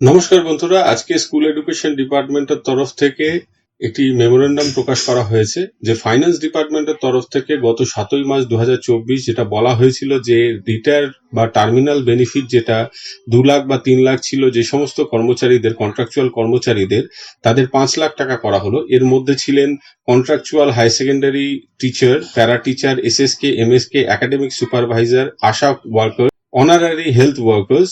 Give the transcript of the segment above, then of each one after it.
নমস্কার বন্ধুরা, আজকে স্কুল এডুকেশন ডিপার্টমেন্টের তরফ থেকে একটি মেমোরেন্ডাম প্রকাশ করা হয়েছে, যে ফাইন্যান্স ডিপার্টমেন্টের তরফ থেকে গত সাতই মার্চ দুহাজার চব্বিশ যেটা বলা হয়েছিল যে রিটায়ার বা টার্মিনাল বেনিফিট যেটা দু লাখ বা তিন লাখ ছিল, যে সমস্ত কর্মচারীদের কন্ট্রাকচুয়াল কর্মচারীদের, তাদের পাঁচ লাখ টাকা করা হলো। এর মধ্যে ছিলেন contractual high secondary teacher para teacher S S SSK MSK academic supervisor ASHA worker honorary health workers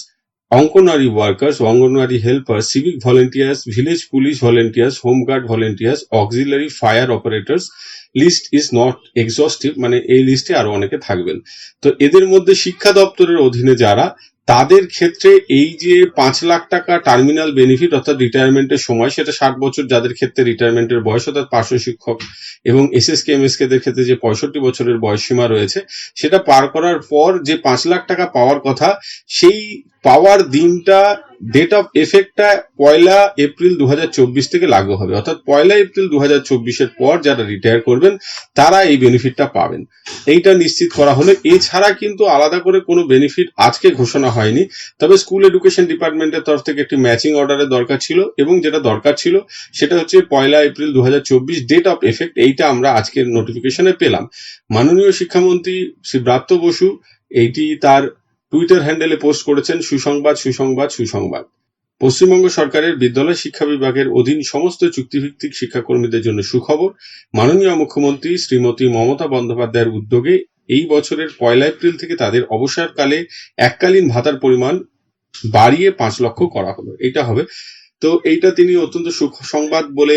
anganwadi workers anganwadi helper civic volunteers village police volunteers home guard volunteers auxiliary fire operators list is not exhaustive মানে এই লিস্টে আরও অনেকে থাকবেন। তো এদের মধ্যে শিক্ষা দপ্তরের অধীনে যারা তাদের ক্ষেত্রে এই যে পাঁচ লাখ টাকা টার্মিনাল বেনিফিট অর্থাৎ রিটায়ারমেন্টের সময়, সেটা ষাট বছর যাদের ক্ষেত্রে রিটায়ারমেন্টের বয়স, অর্থাৎ পার্শ্ব শিক্ষক এবং S S K M S কেদের ক্ষেত্রে যে পঁয়ষট্টি বছরের বয়সসীমা রয়েছে, সেটা পার করার পর যে পাঁচ লাখ টাকা পাওয়ার কথা, সেই পাওয়ার দিনটা ডেট অফ এফেক্টটা পয়লা এপ্রিল দু হাজার চব্বিশ থেকে লাগু হবে। অর্থাৎ পয়লা এপ্রিল দু এর পর যারা রিটায়ার করবেন, তারা এই বেনিফিটটা পাবেন। এইটা নিশ্চিত করা হলো এছাড়া কিন্তু আলাদা করে কোনো বেনিফিট আজকে ঘোষণা হয়নি। তবে স্কুল এডুকেশন ডিপার্টমেন্টের তরফ থেকে একটি ম্যাচিং অর্ডারের দরকার ছিল এবং যেটা দরকার ছিল, সেটা হচ্ছে পয়লা এপ্রিল দু হাজার চব্বিশ ডেট অফ এফেক্ট এইটা আমরা আজকের নোটিফিকেশনে পেলাম। মাননীয় শিক্ষামন্ত্রী শ্রী ব্রাত্য বসু, এইটি তার টুইটার হ্যান্ডেলে পোস্ট করেছেন, সুসংবাদ সুসংবাদ সুসংবাদ। পশ্চিমবঙ্গ সরকারের বিদ্যালয় শিক্ষা বিভাগের অধীন সমস্ত চুক্তিভিত্তিক শিক্ষাকর্মীদের জন্য সুখবর, মাননীয় মুখ্যমন্ত্রী শ্রীমতী মমতা বন্দ্যোপাধ্যায়ের উদ্যোগে এই বছরের পয়লা এপ্রিল থেকে তাদের অবসরকালে এককালীন ভাতার পরিমাণ বাড়িয়ে পাঁচ লক্ষ করা হলো। এটা হবে। তো এইটা তিনি অত্যন্ত সুখ সংবাদ বলে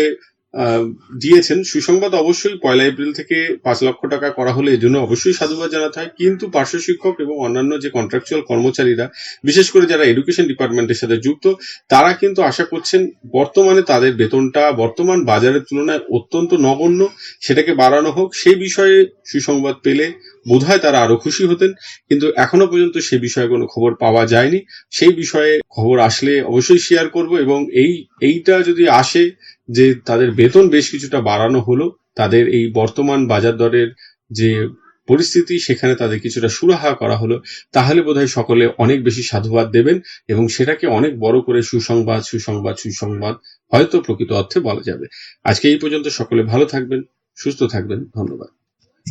দিয়েছেন। সুসংবাদ অবশ্যই পয়লা এপ্রিল থেকে পাঁচ লক্ষ টাকা করা হলে এজন্য অবশ্যই সাধুবাদ জানাতে হয়। কিন্তু পার্শ্ব শিক্ষক এবং অন্যান্য যে কন্ট্রাকচুয়াল কর্মচারীরা, বিশেষ করে যারা এডুকেশন ডিপার্টমেন্টের সাথে যুক্ত, তারা কিন্তু আশা করছেন বর্তমানে তাদের বেতনটা বর্তমান বাজারের তুলনায় অত্যন্ত নগণ্য, সেটাকে বাড়ানো হোক। সেই বিষয়ে সুসংবাদ পেলে বোধহয় তারা আরও খুশি হতেন। কিন্তু এখনও পর্যন্ত সে বিষয়ে কোনো খবর পাওয়া যায়নি। সেই বিষয়ে খবর আসলে অবশ্যই শেয়ার করব এবং এই, এইটা যদি আসে যে তাদের বেতন বেশ কিছুটা বাড়ানো হলো, তাদের এই বর্তমান বাজার দরের যে পরিস্থিতি, সেখানে তাদের কিছুটা সুরাহা করা হলো। তাহলে বোধহয় সকলে অনেক বেশি সাধুবাদ দেবেন এবং সেটাকে অনেক বড় করে সুসংবাদ সুসংবাদ সুসংবাদ হয়তো প্রকৃত অর্থে বলা যাবে। আজকে এই পর্যন্ত সকলে ভালো থাকবেন, সুস্থ থাকবেন। ধন্যবাদ।